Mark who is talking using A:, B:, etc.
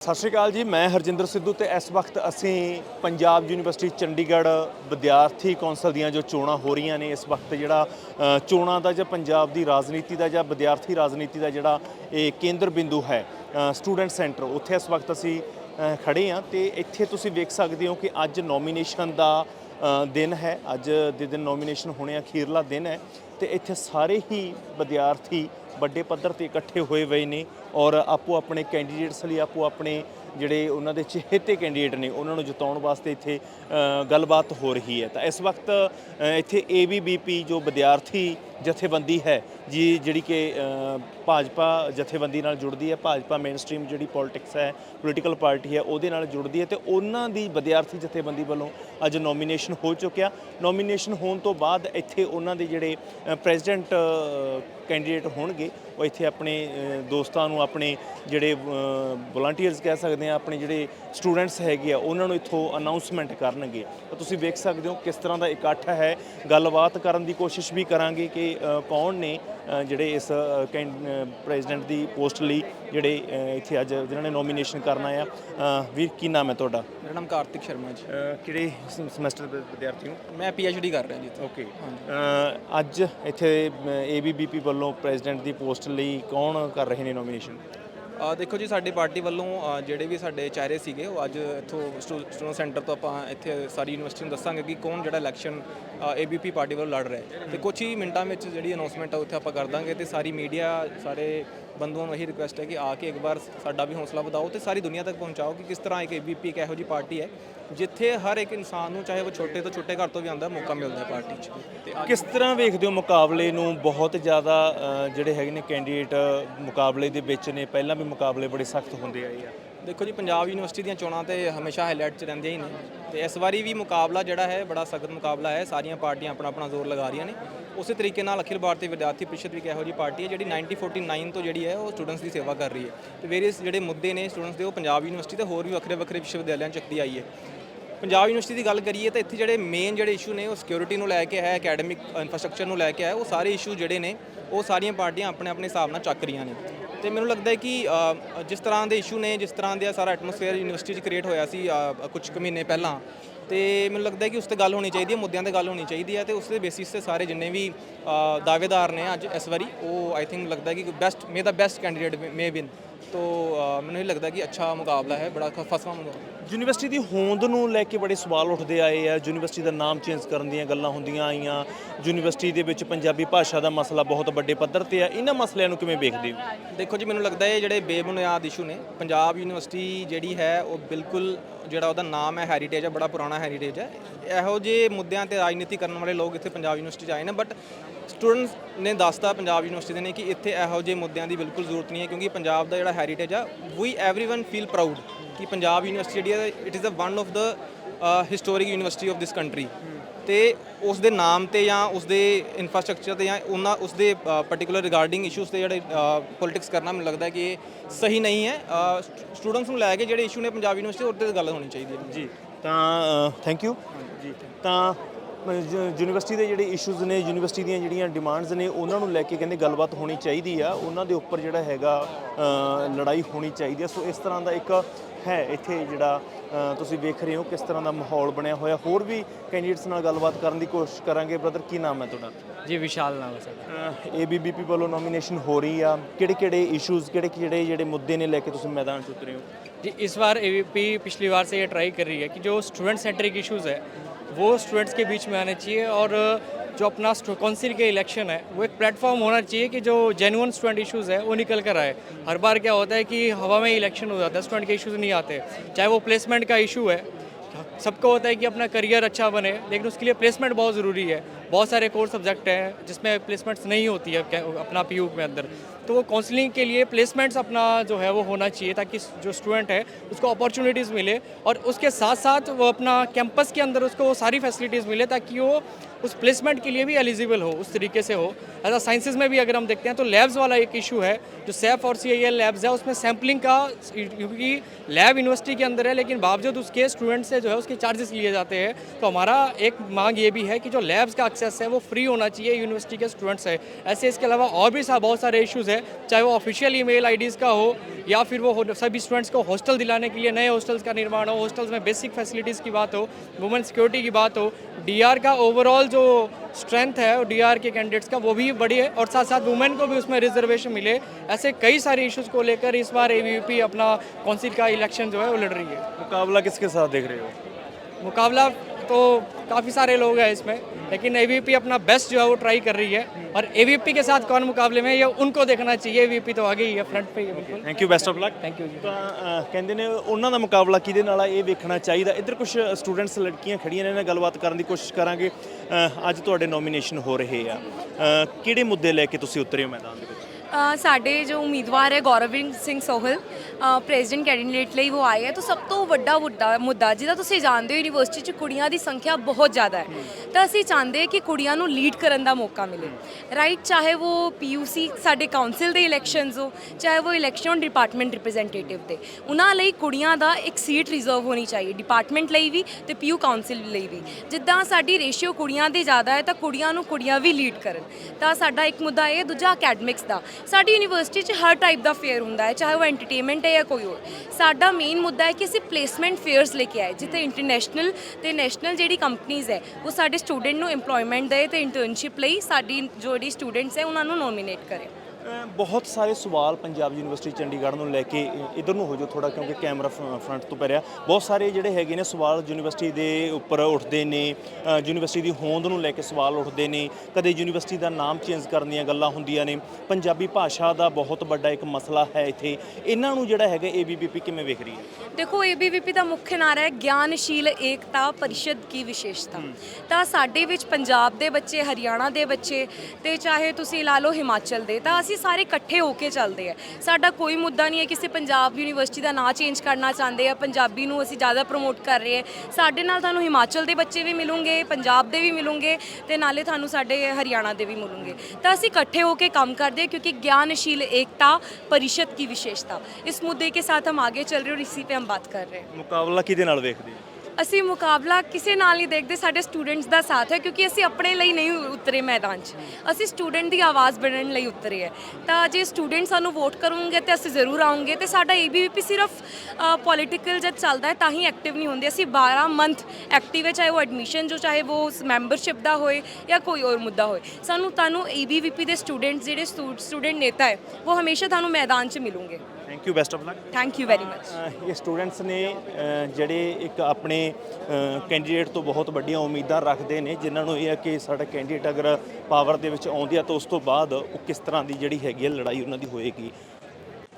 A: ਸਤਿ ਸ਼੍ਰੀ ਅਕਾਲ ਜੀ ਮੈਂ ਹਰਜਿੰਦਰ ਸਿੱਧੂ ਤੇ ਇਸ ਵਕਤ ਅਸੀਂ ਪੰਜਾਬ ਯੂਨੀਵਰਸਿਟੀ ਚੰਡੀਗੜ੍ਹ ਵਿਦਿਆਰਥੀ ਕੌਂਸਲ ਦੀਆਂ ਜੋ ਚੋਣਾਂ ਹੋ ਰਹੀਆਂ ਨੇ ਇਸ ਵਕਤ ਜਿਹੜਾ ਚੋਣਾਂ ਦਾ ਜਾਂ ਪੰਜਾਬ ਦੀ ਰਾਜਨੀਤੀ ਦਾ ਜਾਂ ਵਿਦਿਆਰਥੀ ਰਾਜਨੀਤੀ ਦਾ ਜਿਹੜਾ ਇਹ ਕੇਂਦਰ ਬਿੰਦੂ ਹੈ ਸਟੂਡੈਂਟ ਸੈਂਟਰ ਉੱਥੇ ਇਸ ਵਕਤ ਅਸੀਂ ਅ, ਖੜੇ ਹਾਂ ਤੇ ਇੱਥੇ ਤੁਸੀਂ ਵੇਖ ਸਕਦੇ ਹੋ ਕਿ ਅੱਜ ਨੋਮੀਨੇਸ਼ਨ ਦਾ ਦਿਨ ਹੈ ਅੱਜ ਦੇ ਦਿਨ ਨੋਮੀਨੇਸ਼ਨ ਹੋਣੇ ਅਖੀਰਲਾ ਦਿਨ ਹੈ ਤੇ ਇੱਥੇ ਸਾਰੇ ਹੀ ਵਿਦਿਆਰਥੀ ਵੱਡੇ ਪੱਧਰ ਤੇ ਇਕੱਠੇ ਹੋਏ ਹੋਏ ਨੇ ਔਰ ਆਪੋ ਆਪਣੇ ਕੈਂਡੀਡੇਟਸ ਲਈ ਆਪੋ ਆਪਣੇ ਜਿਹੜੇ ਉਹਨਾਂ ਦੇ ਚਹੇਤੇ ਕੈਂਡੀਡੇਟ ਨੇ ਉਹਨਾਂ ਨੂੰ ਜਿਤਾਉਣ ਵਾਸਤੇ ਇੱਥੇ ਗੱਲਬਾਤ ਹੋ ਰਹੀ ਹੈ। ਤਾਂ ਇਸ ਵਕਤ ਅ, ਇੱਥੇ ABBP ਜੋ ਵਿਦਿਆਰਥੀ ਜਥੇਬੰਦੀ ਹੈ ਜੀ ਜਿਹੜੀ ਕਿ ਭਾਜਪਾ ਜਥੇਬੰਦੀ ਨਾਲ ਜੁੜਦੀ ਹੈ ਭਾਜਪਾ ਮੇਨਸਟ੍ਰੀਮ ਜਿਹੜੀ ਪੋਲਿਟਿਕਸ ਹੈ ਪੋਲੀਟੀਕਲ ਪਾਰਟੀ ਹੈ ਉਹਦੇ ਨਾਲ ਜੁੜਦੀ ਹੈ ਤੇ ਉਹਨਾਂ ਦੀ ਵਿਦਿਆਰਥੀ ਜਥੇਬੰਦੀ ਵੱਲੋਂ ਅੱਜ ਨੋਮੀਨੇਸ਼ਨ ਹੋ ਚੁੱਕਿਆ। ਨੋਮੀਨੇਸ਼ਨ ਹੋਣ ਤੋਂ ਬਾਅਦ ਇੱਥੇ ਉਹਨਾਂ ਦੇ ਜਿਹੜੇ ਪ੍ਰੈਜ਼ੀਡੈਂਟ ਕੈਂਡੀਡੇਟ ਹੋਣਗੇ ਉਹ ਇੱਥੇ ਆਪਣੇ ਦੋਸਤਾਂ ਨੂੰ ਆਪਣੇ ਜਿਹੜੇ ਵਲੰਟੀਅਰਸ ਕਹਿ ਸਕਦੇ ਆ ਆਪਣੇ ਜਿਹੜੇ ਸਟੂਡੈਂਟਸ ਹੈਗੇ ਆ, ਉਹਨਾਂ ਨੂੰ ਇੱਥੋਂ ਅਨਾਉਂਸਮੈਂਟ ਕਰਨਗੇ। ਤਾਂ ਤੁਸੀਂ ਵੇਖ ਸਕਦੇ ਹੋ ਕਿਸ ਤਰ੍ਹਾਂ ਦਾ ਇਕੱਠ ਹੈ। ਗੱਲਬਾਤ ਕਰਨ ਦੀ ਕੋਸ਼ਿਸ਼ ਵੀ ਕਰਾਂਗੇ ਕਿ ਕੌਣ ਨੇ। ਜਿਹੜੇ ਇਸ ਪ੍ਰੈਜ਼ੀਡੈਂਟ ਦੀ ਪੋਸਟ ਲਈ ਜਿਹੜੇ ਇੱਥੇ ਅੱਜ ਜਿਨ੍ਹਾਂ ਨੇ ਨੋਮੀਨੇਸ਼ਨ ਕਰਨਾ ਆ। ਵੀਰ ਕੀ ਨਾਮ ਹੈ ਤੁਹਾਡਾ?
B: ਮੇਰਾ ਨਾਮ ਕਾਰਤਿਕ ਸ਼ਰਮਾ ਜੀ।
A: ਕਿਹੜੇ ਸਮੈਸਟਰ ਦੇ ਵਿਦਿਆਰਥੀ ਹੋ?
B: ਮੈਂ ਪੀਐਚਡੀ ਕਰ ਰਿਹਾ ਜੀ
A: ਓਕੇ। ਅੱਜ ਇੱਥੇ ਏਬੀਬੀਪੀ ਵੱਲੋਂ ਪ੍ਰੈਜ਼ੀਡੈਂਟ ਦੀ ਪੋਸਟ ਲਈ ਕੌਣ ਕਰ ਰਹੇ ਨੇ ਨੋਮੀਨੇਸ਼ਨ?
B: ਦੇਖੋ ਜੀ ਸਾਡੀ ਪਾਰਟੀ ਵੱਲੋਂ ਅ, ਜਿਹੜੇ ਵੀ ਸਾਡੇ ਚਿਹਰੇ ਸੀਗੇ ਉਹ ਅੱਜ ਇੱਥੋਂ ਸਟੂਡੈਂਟ ਸੈਂਟਰ ਤੋਂ ਆਪਾਂ ਇੱਥੇ ਸਾਰੀ ਯੂਨੀਵਰਸਿਟੀ ਨੂੰ ਦੱਸਾਂਗੇ ਕਿ ਕੌਣ ਜਿਹੜਾ ਇਲੈਕਸ਼ਨ ਏਬੀਪੀ ਪਾਰਟੀ ਵੱਲੋਂ ਲੜ ਰਿਹਾ ਹੈ। ਤੇ ਕੁਝ ਹੀ ਮਿੰਟਾਂ ਵਿੱਚ ਜਿਹੜੀ ਅਨਾਉਂਸਮੈਂਟ ਆ ਉੱਥੇ ਆਪਾਂ ਕਰ ਦਾਂਗੇ ਤੇ ਸਾਰੀ ਮੀਡੀਆ ਸਾਰੇ ਬੰਦੂਆਂ ਨੂੰ ਇਹੀ ਰਿਕੁਐਸਟ ਹੈ ਕਿ ਆ ਕੇ ਇੱਕ ਵਾਰ ਸਾਡਾ ਵੀ ਹੌਸਲਾ ਵਧਾਓ ਤੇ ਸਾਰੀ ਦੁਨੀਆ ਤੱਕ ਪਹੁੰਚਾਓ ਕਿ ਕਿਸ ਤਰ੍ਹਾਂ ਇੱਕ ਏਬੀਪੀ ਇੱਕ ਇਹੋ ਜਿਹੀ ਪਾਰਟੀ ਹੈ, ਜਿੱਥੇ ਹਰ ਇੱਕ ਇਨਸਾਨ ਨੂੰ ਚਾਹੇ ਉਹ ਛੋਟੇ ਤੋਂ ਛੋਟੇ ਘਰ ਤੋਂ ਵੀ ਆਉਂਦਾ, ਮੌਕਾ ਮਿਲਦਾ ਹੈ ਪਾਰਟੀ 'ਚ। ਤੇ
A: ਕਿਸ ਤਰ੍ਹਾਂ ਵੇਖਦੇ ਹੋ ਮੁਕਾਬਲੇ ਨੂੰ ਬਹੁਤ ਜ਼ਿਆਦਾ ਜਿਹੜੇ ਹੈਗੇ ਨੇ ਕੈਂਡੀਡੇਟ ਮੁਕਾਬਲੇ ਦੇ ਵਿੱਚ ਨੇ, ਪਹਿਲਾਂ ਵੀ ਮੁਕਾਬਲੇ ਬੜੇ ਸਖਤ ਹੁੰਦੇ ਆਏ ਆ?
B: ਦੇਖੋ ਜੀ, ਪੰਜਾਬ ਯੂਨੀਵਰਸਿਟੀ ਦੀਆਂ ਚੋਣਾਂ ਤੇ ਹਮੇਸ਼ਾ ਹਾਈਲਾਈਟ 'ਚ ਰਹਿੰਦੀਆਂ ਹੀ ਨੇ। ਤੇ ਇਸ ਵਾਰੀ ਵੀ ਮੁਕਾਬਲਾ ਜਿਹੜਾ ਹੈ, ਬੜਾ ਸਖਤ ਮੁਕਾਬਲਾ ਹੈ। ਸਾਰੀਆਂ ਪਾਰਟੀਆਂ ਆਪਣਾ ਆਪਣਾ ਜ਼ੋਰ ਲਗਾ ਰਹੀਆਂ ਨੇ। ਉਸੇ ਤਰੀਕੇ ਨਾਲ ਅਖਿਲ ਭਾਰਤੀ ਵਿਦਿਆਰਥੀ ਪਰਿਸ਼ਦ ਵੀ ਇੱਕ ਇਹੋ ਜਿਹੀ ਪਾਰਟੀ ਹੈ, ਜਿਹੜੀ 1949 ਤੋਂ ਜਿਹੜੀ ਹੈ, ਉਹ ਸਟੂਡੈਂਟਸ ਦੀ ਸੇਵਾ ਕਰ ਰਹੀ ਹੈ। ਤੇ ਵੇਰੀਅਸ ਜਿਹੜੇ ਮੁੱਦੇ ਨੇ ਸਟੂਡੈਂਟਸ ਦੇ, ਉਹ ਪੰਜਾਬ ਯੂਨੀਵਰਸਿਟੀ ਤੇ ਹੋਰ ਵੀ ਵੱਖਰੇ ਵੱਖਰੇ ਵਿਸ਼ਵ ਵਿਦਿਆਲਿਆਂ 'ਚ ਚੱਕਦੀ ਆਈ ਹੈ। ਪੰਜਾਬ ਯੂਨੀਵਰਸਿਟੀ ਦੀ ਗੱਲ ਕਰੀਏ ਤਾਂ ਇੱਥੇ ਜਿਹੜੇ ਮੇਨ ਜਿਹੜੇ ਇਸ਼ੂ ਨੇ, ਉਹ ਸਿਕਿਉਰਿਟੀ ਨੂੰ ਲੈ ਕੇ ਹੈ ਅਕੈਡਮਿਕ ਇਨਫਰਾਸਟ੍ਰਕਚਰ ਨੂੰ ਲੈ ਕੇ ਹੈ, ਉਹ ਸਾਰੇ ਇਸ਼ੂ ਜਿਹੜੇ ਨੇ, ਉਹ ਸਾਰੀਆਂ ਪਾਰਟੀਆਂ ਆਪਣੇ ਆਪਣੇ ਹਿਸਾਬ ਨਾਲ ਚੱਕ ਰਹੀਆਂ ਨੇ। ਤੇ ਮੈਨੂੰ ਲੱਗਦਾ ਹੈ ਕਿ ਅ, ਜਿਸ ਤਰ੍ਹਾਂ ਦੇ ਇਸ਼ੂ ਨੇ ਜਿਸ ਤਰ੍ਹਾਂ ਦਾ ਸਾਰਾ ਐਟਮੋਸਫੇਅਰ ਯੂਨੀਵਰਸਿਟੀ 'ਚ ਕ੍ਰੀਏਟ ਹੋਇਆ ਸੀ ਅ, ਕੁਝ ਕੁ ਮਹੀਨੇ ਪਹਿਲਾਂ ਤੇ ਮੈਨੂੰ ਲੱਗਦਾ ਹੈ ਕਿ ਉਸ ਤੇ ਗੱਲ ਹੋਣੀ ਚਾਹੀਦੀ ਹੈ ਮੁੱਦਿਆਂ ਤੇ ਗੱਲ ਹੋਣੀ ਚਾਹੀਦੀ ਹੈ ਤੇ ਉਸ ਦੇ ਬੇਸਿਸ ਤੇ ਸਾਰੇ ਜਿੰਨੇ ਵੀ ਅ, ਦਾਅਵੇਦਾਰ ਨੇ ਅੱਜ ਇਸ ਵਾਰੀ ਉਹ ਆਈ ਥਿੰਕ ਲੱਗਦਾ ਹੈ ਕਿ best may the best candidate may win ਤੋ ਮੈਨੂੰ ਇਹ ਲੱਗਦਾ ਕਿ ਅੱਛਾ ਮੁਕਾਬਲਾ ਹੈ ਬੜਾ ਫਸਵਾ ਮੁਕਾਬਲਾ
A: ਯੂਨੀਵਰਸਿਟੀ ਦੀ ਹੋਂਦ ਨੂੰ ਲੈ ਕੇ ਬੜੇ ਸਵਾਲ ਉੱਠਦੇ ਆਏ ਆ। ਯੂਨੀਵਰਸਿਟੀ ਦਾ ਨਾਮ ਚੇਂਜ ਕਰਨ ਦੀਆਂ ਗੱਲਾਂ ਹੁੰਦੀਆਂ ਆਈਆਂ। ਯੂਨੀਵਰਸਿਟੀ ਦੇ ਵਿੱਚ ਪੰਜਾਬੀ ਭਾਸ਼ਾ ਦਾ ਮਸਲਾ ਬਹੁਤ ਵੱਡੇ ਪੱਧਰ ਤੇ ਆ। ਇਹਨਾਂ ਮਸਲਿਆਂ ਨੂੰ ਕਿਵੇਂ ਵੇਖਦੇ ਹੋ?
B: ਦੇਖੋ ਜੀ ਮੈਨੂੰ ਲੱਗਦਾ ਇਹ ਜਿਹੜੇ ਬੇਬੁਨਿਆਦ ਇਸ਼ੂ ਨੇ ਪੰਜਾਬ ਯੂਨੀਵਰਸਿਟੀ ਜਿਹੜੀ ਹੈ ਉਹ ਬਿਲਕੁਲ ਜਿਹੜਾ ਉਹਦਾ ਨਾਮ ਹੈ ਹੈਰੀਟੇਜ ਹੈ ਬੜਾ ਪੁਰਾਣਾ ਹੈਰੀਟੇਜ ਹੈ। ਇਹੋ ਜਿਹੇ ਮੁੱਦਿਆਂ ਤੇ ਰਾਜਨੀਤੀ ਕਰਨ ਵਾਲੇ ਲੋਕ ਇੱਥੇ ਪੰਜਾਬ ਯੂਨੀਵਰਸਿਟੀ 'ਚ ਆਏ ਨੇ ਬਟ ਸਟੂਡੈਂਟਸ ਨੇ ਦੱਸਤਾ ਪੰਜਾਬ ਯੂਨੀਵਰਸਿਟੀ ਦੇ ਨੇ ਕਿ ਇੱਥੇ ਇਹੋ ਜਿਹੇ ਮੁੱਦਿਆਂ ਦੀ ਬਿਲਕੁਲ ਜ਼ਰੂਰਤ ਨਹੀਂ ਹੈ ਕਿਉਂਕਿ ਪੰਜਾਬ ਦਾ ਜਿਹੜਾ ਹੈਰੀਟੇਜ ਆ ਵੀ एवरीवन ਫੀਲ ਪ੍ਰਾਊਡ ਕਿ ਪੰਜਾਬ ਯੂਨੀਵਰਸਿਟੀ ਜਿਹੜੀ ਹੈ it is a one of the historic university of this country ਤੇ ਉਸ ਦੇ ਨਾਮ ਤੇ ਜਾਂ ਉਸ ਦੇ ਇਨਫਰਾਸਟ੍ਰਕਚਰ ਤੇ ਜਾਂ ਉਹਨਾਂ ਉਸ ਦੇ ਪਾਰਟਿਕੂਲਰ ਰਿਗਾਰਡਿੰਗ ਇਸ਼ੂਸ ਤੇ ਜਿਹੜੇ ਪੋਲਿਟਿਕਸ ਕਰਨਾ ਮੈਨੂੰ ਲੱਗਦਾ ਹੈ ਕਿ ਇਹ ਸਹੀ ਨਹੀਂ ਹੈ ਸਟੂਡੈਂਟਸ ਨੂੰ ਲੈ ਕੇ ਜਿਹੜੇ ਇਸ਼ੂ ਨੇ ਪੰਜਾਬ ਯੂਨੀਵਰਸਿਟੀ ਉਹਦੇ ਤੇ ਗੱਲ ਹੋਣੀ ਚਾਹੀਦੀ ਹੈ
A: ਜੀ ਤਾਂ ਥੈਂਕ ਯੂ ਜੀ ਤਾਂ ਅ, ਜ- ਯੂਨੀਵਰਸਿਟੀ ਦੇ ਜਿਹੜੇ ਇਸ਼ੂਜ਼ ਨੇ ਯੂਨੀਵਰਸਿਟੀ ਦੀਆਂ ਜਿਹੜੀਆਂ ਡਿਮਾਂਡਸ ਨੇ ਉਹਨਾਂ ਨੂੰ ਲੈ ਕੇ ਕਹਿੰਦੇ ਗੱਲਬਾਤ ਹੋਣੀ ਚਾਹੀਦੀ ਆ ਉਹਨਾਂ ਦੇ ਉੱਪਰ ਜਿਹੜਾ ਹੈਗਾ ਅ, ਲੜਾਈ ਹੋਣੀ ਚਾਹੀਦੀ ਆ ਸੋ ਇਸ ਤਰ੍ਹਾਂ ਦਾ ਇੱਕ ਹੈ ਇੱਥੇ ਜਿਹੜਾ ਅ, ਤੁਸੀਂ ਵੇਖ ਰਹੇ ਹੋ ਕਿਸ ਤਰ੍ਹਾਂ ਦਾ ਮਾਹੌਲ ਬਣਿਆ ਹੋਇਆ ਹੋਰ ਵੀ ਕੈਂਡੀਡੇਟਸ ਨਾਲ ਗੱਲਬਾਤ ਕਰਨ ਦੀ ਕੋਸ਼ਿਸ਼ ਕਰਾਂਗੇ ਬ੍ਰਦਰ ਕੀ ਨਾਮ ਹੈ ਤੁਹਾਡਾ
C: ਜੀ ਵਿਸ਼ਾਲ ਨਾਮ ਹੈ ਸਾਡਾ
A: ਏਬੀਬੀਪੀ ਵੱਲੋਂ ਨੋਮੀਨੇਸ਼ਨ ਹੋ ਰਹੀ ਆ ਕਿਹੜੇ ਕਿਹੜੇ ਇਸ਼ੂਜ਼ ਕਿਹੜੇ ਕਿਹੜੇ ਜਿਹੜੇ ਮੁੱਦੇ ਨੇ ਲੈ ਕੇ ਤੁਸੀਂ ਮੈਦਾਨ 'ਚ ਉਤਰੇ ਹੋ
C: जी इस बार एवीपी पिछली बार से ये ट्राई कर रही है कि जो स्टूडेंट सेंट्रिक इश्यूज़ है वो स्टूडेंट्स के बीच में आने चाहिए और जो अपना काउंसिल के इलेक्शन है, वो एक प्लेटफॉर्म होना चाहिए कि जो जेनुअन स्टूडेंट इश्यूज़ है, वो निकल कर आए। हर बार क्या होता है कि हवा में इलेक्शन हो जाता है स्टूडेंट के इश्यूज़ नहीं आते। चाहे वो प्लेसमेंट का इशू है, सबको होता है कि अपना करियर अच्छा बने, लेकिन उसके लिए प्लेसमेंट बहुत ज़रूरी है। बहुत सारे कोर सब्जेक्ट हैं जिसमें प्लेसमेंट्स नहीं होती है अपना पी में अंदर। तो वो काउंसलिंग के लिए प्लेसमेंट्स अपना जो है वो होना चाहिए ताकि जो स्टूडेंट है, उसको अपॉर्चुनिटीज़ मिले और उसके साथ साथ वो अपना कैंपस के अंदर उसको वो सारी फैसिलिटीज़ मिले ताकि वो उस प्लेसमेंट के लिए भी एलिजिबल हो, उस तरीके से हो। ऐसा साइंसेज में भी अगर हम देखते हैं तो लैब्स वाला एक इशू है, जो सेफ़ और सी लैब्स है, उसमें सैम्पलिंग का क्योंकि लैब यूनिवर्सिटी के अंदर है, लेकिन बावजूद उसके स्टूडेंट से जो है उसके चार्जेस लिए जाते हैं। तो हमारा एक मांग ये भी है कि जो लैब्स का एक्सेस है वो फ्री होना चाहिए यूनिवर्सिटी के स्टूडेंट्स है। ऐसे इसके अलावा और भी सा बहुत सारे इश्यूज़ है चाहे वो ऑफिशियल ईमेल आईडीज़ का हो या फिर वो सभी स्टूडेंट्स को हॉस्टल दिलाने के लिए नए हॉस्टल्स का निर्माण हो हॉस्टल्स में बेसिक फैसिलिटीज़ की बात हो वुमेन सिक्योरिटी की बात हो डीआर का ओवरऑल जो स्ट्रेंथ है डीआर के कैंडिडेट्स का वो भी बढ़ी है और साथ साथ वुमेन को भी उसमें रिजर्वेशन मिले। ऐसे कई सारे इश्यूज़ को लेकर इस बार ए अपना काउंसिल का इलेक्शन जो है वो लड़ रही है।
A: मुकाबला किसके साथ देख रहे हो?
C: मुकाबला तो काफ़ी सारे लोग हैं इसमें लेकिन ए अपना बेस्ट जो है वो ट्राई कर रही है और ए के साथ कौन मुकाबले में है ये उनको देखना चाहिए ए तो आगे ही है फ्रंट पे ही है बिल्कुल
A: thank you best of luck
C: thank you ji
A: ਤਾਂ ਅ, ਕਹਿੰਦੇ ਨੇ ਉਹਨਾਂ ਦਾ ਮੁਕਾਬਲਾ ਕਿਹਦੇ ਨਾਲ ਆ ਇਹ ਵੇਖਣਾ ਚਾਹੀਦਾ ਇੱਧਰ ਕੁਝ ਸਟੂਡੈਂਟਸ ਲੜਕੀਆਂ ਖੜੀਆਂ ਨੇ ਇਹਨਾਂ ਨਾਲ ਗੱਲਬਾਤ ਕਰਨ ਦੀ ਕੋਸ਼ਿਸ਼ ਕਰਾਂਗੇ ਅ, ਅੱਜ ਤੁਹਾਡੇ ਨੋਮੀਨੇਸ਼ਨ ਹੋ ਰਹੇ ਆ ਅ, ਕਿਹੜੇ ਮੁੱਦੇ ਲੈ ਕੇ ਤੁਸੀਂ ਉਤਰੇ ਹੋ ਮੈਦਾਨ ਦੇ ਵਿੱਚ
D: ਅ, ਸਾਡੇ ਜੋ ਉਮੀਦਵਾਰ ਹੈ ਗੌਰਵਿੰਦ ਸਿੰਘ ਸੋਹਲ ਪ੍ਰੈਜ਼ੀਡੈਂਟ ਕੈਂਡੀਡੇਟ ਲਈ ਉਹ ਆਏ ਹੈ। ਤਾਂ ਸਭ ਤੋਂ ਵੱਡਾ ਮੁੱਦਾ ਮੁੱਦਾ ਜਿਹਦਾ ਤੁਸੀਂ ਜਾਣਦੇ ਹੋ ਯੂਨੀਵਰਸਿਟੀ 'ਚ ਕੁੜੀਆਂ ਦੀ ਸੰਖਿਆ ਬਹੁਤ ਜ਼ਿਆਦਾ ਹੈ। ਤਾਂ ਅਸੀਂ ਚਾਹੁੰਦੇ ਕਿ ਕੁੜੀਆਂ ਨੂੰ ਲੀਡ ਕਰਨ ਦਾ ਮੌਕਾ ਮਿਲੇ। ਰਾਈਟ ਚਾਹੇ ਉਹ ਪੀਯੂਸੀ ਸਾਡੇ ਕਾਉਂਸਲ ਦੇ ਇਲੈਕਸ਼ਨਸ ਹੋ, ਚਾਹੇ ਉਹ ਇਲੈਕਸ਼ਨ ਡਿਪਾਰਟਮੈਂਟ ਰਿਪਰੈਜ਼ੈਂਟੇਟਿਵ ਦੇ ਉਹਨਾਂ ਲਈ ਕੁੜੀਆਂ ਦਾ ਇੱਕ ਸੀਟ ਰਿਜ਼ਰਵ ਹੋਣੀ ਚਾਹੀਏ ਡਿਪਾਰਟਮੈਂਟ ਲਈ ਵੀ ਤੇ ਪੀਯੂ ਕਾਉਂਸਲ ਲਈ ਵੀ। ਜਿੱਦਾਂ ਸਾਡੀ ਰੇਸ਼ੀਓ ਕੁੜੀਆਂ ਦੀ ਜ਼ਿਆਦਾ ਹੈ, ਤਾਂ ਕੁੜੀਆਂ ਨੂੰ ਕੁੜੀਆਂ ਵੀ ਲੀਡ ਕਰਨ। ਤਾਂ ਸਾਡਾ ਇੱਕ ਮੁੱਦਾ ਇਹ ਦੂਜਾ ਅਕੈਡਮਿਕਸ ਦਾ। ਸਾਡੀ ਯੂਨੀਵਰਸਿਟੀ 'ਚ ਹਰ ਟਾਈਪ ਦਾ ਫੇਅਰ ਹੁੰਦਾ ਹੈ, ਚਾਹੇ ਉਹ ਐਂਟਰਟੇਨਮੈਂਟ ਹੈ ਜਾਂ ਕੋਈ ਹੋਰ। ਸਾਡਾ ਮੇਨ ਮੁੱਦਾ ਹੈ ਕਿ ਅਸੀਂ ਪਲੇਸਮੈਂਟ ਫੇਅਰਸ ਲੈ ਕੇ ਆਏ, ਜਿੱਥੇ ਇੰਟਰਨੈਸ਼ਨਲ ਤੇ ਨੈਸ਼ਨਲ ਜਿਹੜੀ ਕੰਪਨੀਆਂ ਹੈ, ਉਹ ਸਾਡੇ ਸਟੂਡੈਂਟ ਨੂੰ ਏਮਪਲੋਇਮੈਂਟ ਦੇ ਤੇ ਇੰਟਰਨਸ਼ਿਪ ਲਈ ਸਾਡੀ ਜਿਹੜੀ ਸਟੂਡੈਂਟਸ ਹੈ, ਉਹਨਾਂ ਨੂੰ ਨੋਮੀਨੇਟ ਕਰੇ।
A: ਬਹੁਤ ਸਾਰੇ ਸਵਾਲ ਪੰਜਾਬ ਯੂਨੀਵਰਸਿਟੀ ਚੰਡੀਗੜ੍ਹ ਨੂੰ ਲੈ ਕੇ ਇੱਧਰ ਨੂੰ ਹੋ ਜਾਓ ਥੋੜਾ ਕਿਉਂਕਿ ਕੈਮਰਾ ਫਰੰਟ ਤੋਂ ਪੈ ਰਿਹਾ ਬਹੁਤ ਸਾਰੇ ਜਿਹੜੇ ਹੈਗੇ ਨੇ ਸਵਾਲ ਯੂਨੀਵਰਸਿਟੀ ਦੇ ਉੱਪਰ ਉੱਠਦੇ ਨੇ ਯੂਨੀਵਰਸਿਟੀ ਦੀ ਹੋਂਦ ਨੂੰ ਲੈ ਕੇ ਸਵਾਲ ਉੱਠਦੇ ਨੇ ਕਦੇ ਯੂਨੀਵਰਸਿਟੀ ਦਾ ਨਾਮ ਚੇਂਜ ਕਰਨ ਦੀਆਂ ਗੱਲਾਂ ਹੁੰਦੀਆਂ ਨੇ। ਪੰਜਾਬੀ ਭਾਸ਼ਾ ਦਾ ਬਹੁਤ ਵੱਡਾ ਇੱਕ ਮਸਲਾ ਹੈ ਇੱਥੇ। ਇਹਨਾਂ ਨੂੰ ਜਿਹੜਾ ਹੈਗਾ ਏਬੀਵੀਪੀ ਕਿਵੇਂ ਵੇਖ ਰਹੀ ਹੈ?
D: ਦੇਖੋ ਏਬੀਵੀਪੀ ਦਾ ਮੁੱਖ ਨਾਰਾ ਹੈ ਗਿਆਨਸ਼ੀਲ ਏਕਤਾ ਪਰਿਸ਼ਦ ਕੀ ਵਿਸ਼ੇਸ਼ਤਾ। ਤਾਂ ਸਾਡੇ ਵਿੱਚ ਪੰਜਾਬ ਦੇ ਬੱਚੇ ਹਰਿਆਣਾ ਦੇ ਬੱਚੇ ਤੇ ਚਾਹੇ ਤੁਸੀਂ ਲਾ ਲਓ ਹਿਮਾਚਲ ਦੇ ਤਾਂ ਅਸੀਂ ਸਾਰੇ ਇਕੱਠੇ ਹੋ ਕੇ ਚੱਲਦੇ ਆ ਸਾਡਾ ਕੋਈ ਮੁੱਦਾ ਨਹੀਂ ਹੈ ਕਿਸੇ ਪੰਜਾਬ ਯੂਨੀਵਰਸਿਟੀ ਦਾ ਨਾਂ ਚੇਂਜ ਕਰਨਾ ਚਾਹੁੰਦੇ ਆ ਪੰਜਾਬੀ ਨੂੰ ਅਸੀਂ ਜ਼ਿਆਦਾ ਪ੍ਰਮੋਟ ਕਰ ਰਹੇ ਹਾਂ ਸਾਡੇ ਨਾਲ ਤੁਹਾਨੂੰ ਹਿਮਾਚਲ ਦੇ ਬੱਚੇ ਵੀ ਮਿਲੂਗੇ ਪੰਜਾਬ ਦੇ ਵੀ ਮਿਲੂਗੇ ਤੇ ਨਾਲੇ ਤੁਹਾਨੂੰ ਸਾਡੇ ਹਰਿਆਣਾ ਦੇ ਵੀ ਮਿਲੂਗੇ ਤਾਂ ਅਸੀਂ ਇਕੱਠੇ ਹੋ ਕੇ ਕੰਮ ਕਰਦੇ ਹਾਂ क्योंकि ज्ञानशील एकता परिषद की विशेषता इस मुद्दे के साथ हम आगे चल रहे हैं और इसी पे हम बात कर रहे हैं
A: ਮੁਕਾਬਲਾ ਕਿਹਦੇ ਨਾਲ ਵੇਖਦੇ ਹੋ
D: ਅਸੀਂ ਮੁਕਾਬਲਾ ਕਿਸੇ ਨਾਲ ਨਹੀਂ ਦੇਖਦੇ, ਸਾਡੇ ਸਟੂਡੈਂਟਸ ਦਾ ਸਾਥ ਹੈ, ਕਿਉਂਕਿ ਅਸੀਂ ਆਪਣੇ ਲਈ ਨਹੀਂ ਉਤਰੇ ਮੈਦਾਨ 'ਚ। ਅਸੀਂ ਸਟੂਡੈਂਟ ਦੀ ਆਵਾਜ਼ ਬਣਨ ਲਈ ਉਤਰੇ ਹੈ। ਤਾਂ ਜੇ ਸਟੂਡੈਂਟ ਸਾਨੂੰ ਵੋਟ ਕਰਨਗੇ ਤੇ ਅਸੀਂ ਜ਼ਰੂਰ ਆਉਂਗੇ ਤੇ ਸਾਡਾ ਏਬੀਵੀਪੀ ਸਿਰਫ ਪੋਲਿਟੀਕਲ ਜਦ ਚੱਲਦਾ ਹੈ, ਤਾਂ ਹੀ ਐਕਟਿਵ ਨਹੀਂ ਹੁੰਦੇ। ਅਸੀਂ 12 ਮੰਥ ਐਕਟਿਵ ਹੈ, ਚਾਹੇ ਉਹ ਐਡਮਿਸ਼ਨ ਜੋ, ਚਾਹੇ ਉਹ ਮੈਂਬਰਸ਼ਿਪ ਦਾ ਹੋਏ ਜਾਂ ਕੋਈ ਹੋਰ ਮੁੱਦਾ ਹੋਏ। ਸਾਨੂੰ ਤੁਹਾਨੂੰ ਏਬੀਵੀਪੀ ਦੇ ਸਟੂਡੈਂਟਸ ਜਿਹੜੇ ਸਟੂਡੈਂਟ ਨੇਤਾ ਹੈ, ਉਹ ਹਮੇਸ਼ਾ ਤੁਹਾਨੂੰ ਮੈਦਾਨ 'ਚ ਮਿਲੂਗੇ।
A: Thank you best of
D: luck thank you very
A: much ਇਹ ਸਟੂਡੈਂਟਸ ਨੇ ਜਿਹੜੇ ਇੱਕ ਆਪਣੇ ਕੈਂਡੀਡੇਟ ਤੋਂ ਬਹੁਤ ਵੱਡੀਆਂ ਉਮੀਦਾਂ ਰੱਖਦੇ ਨੇ ਜਿਨ੍ਹਾਂ ਨੂੰ ਇਹ ਹੈ ਕਿ ਸਾਡਾ ਕੈਂਡੀਡੇਟ ਅਗਰ ਪਾਵਰ ਦੇ ਵਿੱਚ ਆਉਂਦੀ ਆ ਤਾਂ ਉਸ ਤੋਂ ਬਾਅਦ ਉਹ ਕਿਸ ਤਰ੍ਹਾਂ ਦੀ ਜਿਹੜੀ ਹੈਗੀ ਹੈ ਲੜਾਈ ਉਹਨਾਂ ਦੀ ਹੋਏਗੀ